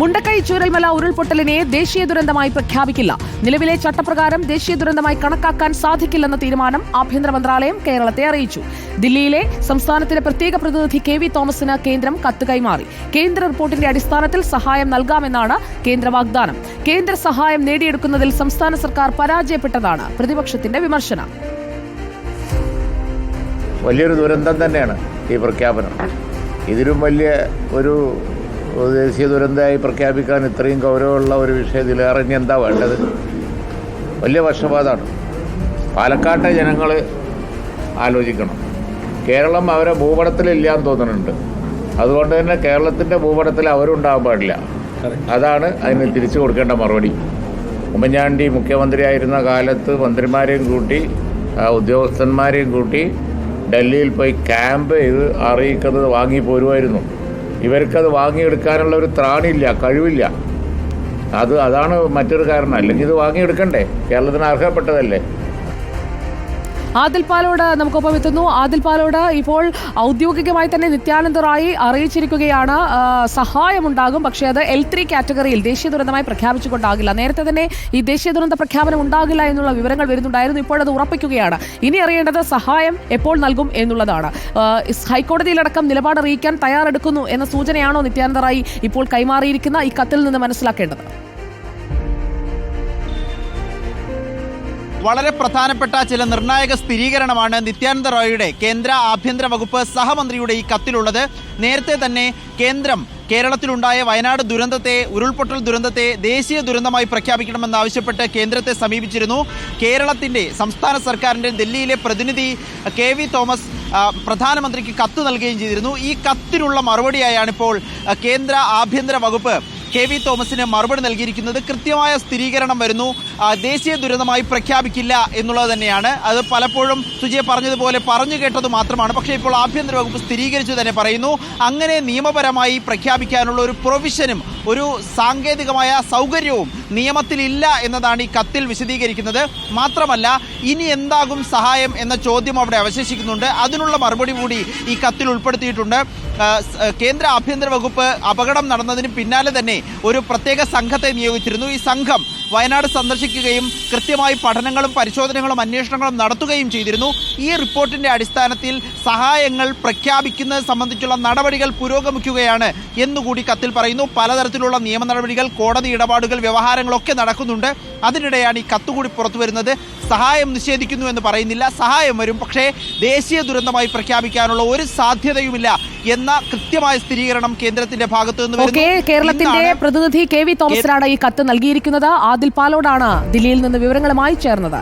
മുണ്ടക്കൈ ചൂരൽമല ഉരുൾപൊട്ടലിനെ ദേശീയ ദുരന്തമായി പ്രഖ്യാപിക്കില്ല. നിലവിലെ ചട്ടപ്രകാരം ദേശീയ ദുരന്തമായി കണക്കാക്കാൻ സാധിക്കില്ലെന്ന തീരുമാനം ആഭ്യന്തര മന്ത്രാലയം കേരളത്തെ അറിയിച്ചു. ദില്ലിയിലെ സംസ്ഥാനത്തിന്റെ പ്രത്യേക പ്രതിനിധി കെ വി തോമസിന് കേന്ദ്രം കത്ത് കൈമാറി കേന്ദ്ര റിപ്പോർട്ടിന്റെ അടിസ്ഥാനത്തിൽ സഹായം നൽകാമെന്നാണ് കേന്ദ്ര വാഗ്ദാനം. കേന്ദ്ര സഹായം നേടിയെടുക്കുന്നതിൽ സംസ്ഥാന സർക്കാർ പരാജയപ്പെട്ടതാണ് പ്രതിപക്ഷത്തിന്റെ വിമർശനം. വലിയൊരു ദുരന്തം തന്നെയാണ് ഈ പ്രഖ്യാപനം. ഇതിലും വലിയ ഒരു ദേശീയ ദുരന്തമായി പ്രഖ്യാപിക്കാൻ ഇത്രയും ഗൗരവമുള്ള ഒരു വിഷയത്തിൽ ഇറങ്ങി എന്താ വേണ്ടത്? വലിയ പക്ഷപാതമാണ് പാലക്കാട്ടെ ജനങ്ങൾ ആലോചിക്കണം. കേരളം അവരെ ഭൂപടത്തിലില്ലാന്ന് തോന്നുന്നുണ്ട്. അതുകൊണ്ട് തന്നെ കേരളത്തിന്റെ ഭൂപടത്തിൽ അവരുണ്ടാകാൻ പാടില്ല. അതാണ് അതിന് തിരിച്ചു കൊടുക്കേണ്ട മറുപടി. ഉമ്മൻചാണ്ടി മുഖ്യമന്ത്രിയായിരുന്ന കാലത്ത് മന്ത്രിമാരെയും കൂട്ടി ഉദ്യോഗസ്ഥന്മാരെയും കൂട്ടി ഡൽഹിയിൽ പോയി ക്യാമ്പ് ചെയ്ത് അറിയിക്കുന്നത് വാങ്ങി പോരുമായിരുന്നു ഇവർക്കത് വാങ്ങിയെടുക്കാനുള്ള ഒരു ത്രാണിയില്ല കഴിവില്ല. അത് അതാണ് മറ്റൊരു കാരണം. അല്ലെങ്കിൽ ഇത് വാങ്ങിയെടുക്കണ്ടേ? കേരളത്തിന് അർഹപ്പെട്ടതല്ലേ? ആദിൽ പാലോട് നമുക്കൊപ്പം എത്തുന്നു. ആദിൽ പാലോട് ഇപ്പോൾ ഔദ്യോഗികമായി തന്നെ നിത്യാനന്ദ റായി അറിയിച്ചിരിക്കുകയാണ് സഹായമുണ്ടാകും. പക്ഷേ അത് എൽ ത്രീ കാറ്റഗറിയിൽ ദേശീയ ദുരന്തമായി പ്രഖ്യാപിച്ചുകൊണ്ടാകില്ല. നേരത്തെ തന്നെ ഈ ദേശീയ ദുരന്ത പ്രഖ്യാപനം ഉണ്ടാകില്ല എന്നുള്ള വിവരങ്ങൾ വരുന്നുണ്ടായിരുന്നു. ഇപ്പോൾ അത് ഉറപ്പിക്കുകയാണ്. ഇനി അറിയേണ്ടത് സഹായം എപ്പോൾ നൽകും എന്നുള്ളതാണ്. ഹൈക്കോടതിയിലടക്കം നിലപാട് അറിയിക്കാൻ തയ്യാറെടുക്കുന്നു എന്ന സൂചനയാണോ നിത്യാനന്ദ റായി ഇപ്പോൾ കൈമാറിയിരിക്കുന്ന ഈ കത്തിൽ നിന്ന് മനസ്സിലാക്കേണ്ടത്? വളരെ പ്രധാനപ്പെട്ട ചില നിർണായക സ്ഥിരീകരണമാണ് നിത്യാനന്ദ റോയിയുടെ കേന്ദ്ര ആഭ്യന്തര വകുപ്പ് സഹമന്ത്രിയുടെ ഈ കത്തിലുള്ളത്. നേരത്തെ തന്നെ കേന്ദ്രം കേരളത്തിലുണ്ടായ വയനാട് ദുരന്തത്തെ ഉരുൾപൊട്ടൽ ദുരന്തത്തെ ദേശീയ ദുരന്തമായി പ്രഖ്യാപിക്കണമെന്നാവശ്യപ്പെട്ട് കേന്ദ്രത്തെ സമീപിച്ചിരുന്നു. കേരളത്തിന്റെ സംസ്ഥാന സർക്കാരിന്റെ ഡൽഹിയിലെ പ്രതിനിധി കെ വി തോമസ് പ്രധാനമന്ത്രിക്ക് കത്ത് നൽകുകയും ചെയ്തിരുന്നു. ഈ കത്തിനുള്ള മറുപടിയായാണ് ഇപ്പോൾ കേന്ദ്ര ആഭ്യന്തര വകുപ്പ് കെ വി തോമസിന് മറുപടി നൽകിയിരിക്കുന്നത്. കൃത്യമായ സ്ഥിരീകരണം വരുന്നു. ദേശീയ ദുരന്തമായി പ്രഖ്യാപിക്കില്ല എന്നുള്ളത് തന്നെയാണ്. അത് പലപ്പോഴും സുജയ പറഞ്ഞതുപോലെ പറഞ്ഞു കേട്ടത് മാത്രമാണ്. പക്ഷേ ഇപ്പോൾ ആഭ്യന്തര വകുപ്പ് സ്ഥിരീകരിച്ചു തന്നെ പറയുന്നു. അങ്ങനെ നിയമപരമായി പ്രഖ്യാപിക്കാനുള്ള ഒരു പ്രൊവിഷനും ഒരു സാങ്കേതികമായ സൗകര്യവും നിയമത്തിലില്ല എന്നതാണ് ഈ കത്തിൽ വിശദീകരിക്കുന്നത്. മാത്രമല്ല ഇനി എന്താകും സഹായം എന്ന ചോദ്യം അവിടെ അവശേഷിക്കുന്നുണ്ട്. അതിനുള്ള മറുപടി കൂടി ഈ കത്തിൽ ഉൾപ്പെടുത്തിയിട്ടുണ്ട്. കേന്ദ്ര ആഭ്യന്തര വകുപ്പ് അപകടം നടന്നതിന് പിന്നാലെ തന്നെ ഒരു പ്രത്യേക സംഘത്തെ നിയോഗിച്ചിരുന്നു. ഈ സംഘം വയനാട് സന്ദർശിക്കുകയും കൃത്യമായി പഠനങ്ങളും പരിശോധനകളും അന്വേഷണങ്ങളും നടത്തുകയും ചെയ്തിരുന്നു. ഈ റിപ്പോർട്ടിന്റെ അടിസ്ഥാനത്തിൽ സഹായങ്ങൾ പ്രഖ്യാപിക്കുന്നത് സംബന്ധിച്ചുള്ള നടപടികൾ പുരോഗമിക്കുകയാണ് എന്നുകൂടി കത്തിൽ പറയുന്നു. പലതരത്തിലുള്ള നിയമ നടപടികൾ കോടതി ഇടപാടുകൾ വ്യവഹാരങ്ങളൊക്കെ നടക്കുന്നുണ്ട്. അതിനിടെയാണ് ഈ കത്തുകൂടി പുറത്തു വരുന്നത് സഹായം നിഷേധിക്കുന്നു എന്ന് പറയുന്നില്ല. സഹായം വരും. പക്ഷേ ദേശീയ ദുരന്തമായി പ്രഖ്യാപിക്കാനുള്ള ഒരു സാധ്യതയുമില്ല എന്ന കൃത്യമായ സ്ഥിരീകരണം കേന്ദ്രത്തിന്റെ ഭാഗത്തു നിന്ന്. കേരളത്തിന്റെ പ്രതിനിധി കെ വി തോമസിനാണ് ഈ കത്ത് നൽകിയിരിക്കുന്നത്. ആദിൽ പാലോടാണ് ദില്ലിയിൽ നിന്ന് വിവരങ്ങളുമായി ചേർന്നത്.